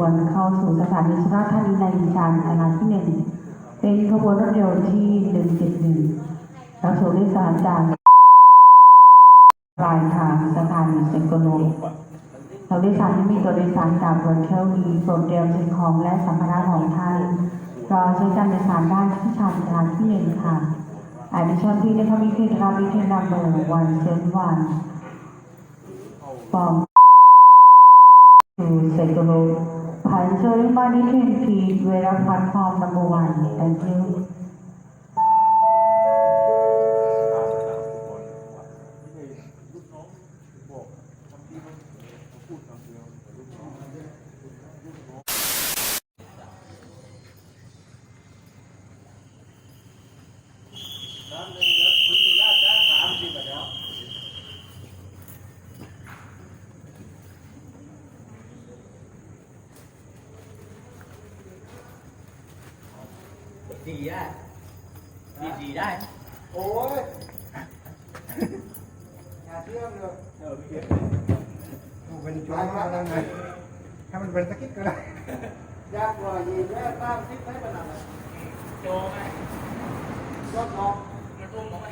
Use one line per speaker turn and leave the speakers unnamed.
วน เข้าสู่สถานีสุราษฎร์ธานีในอีสานสถาที่หนึ่งเป็นขบวนรถยนต์ที่หนึ่งเจ็ดหนึ่งรับส่งผู้โดยสารจากปลายทางสถานีเซนโกโลผู้โดยสารที่มีตัวโดยสารจากบนเที่ยวดีโปรดเตรียมสิ่งของและสัมภาระของท่านรอใช้การโดยสารได้ที่ชานสถานที่หนึ่งค่ะ Addition to the commuter travel number one seven one from to Hi, so Money Can Feed, we're on platform number one. Thank you.
ดีได้ดีดีได้
โอ้ยอย่าเชื่อมเลย
เออพี่
ดูเป็นจุดมาแล้วไงถ้ามันเป็นตะกี้ก็ได้ ยากกว่ายีแม่ตั้งทิศให้มันอะไร
โจไง
ยอดน้อง
มันตุ้มเขาไหม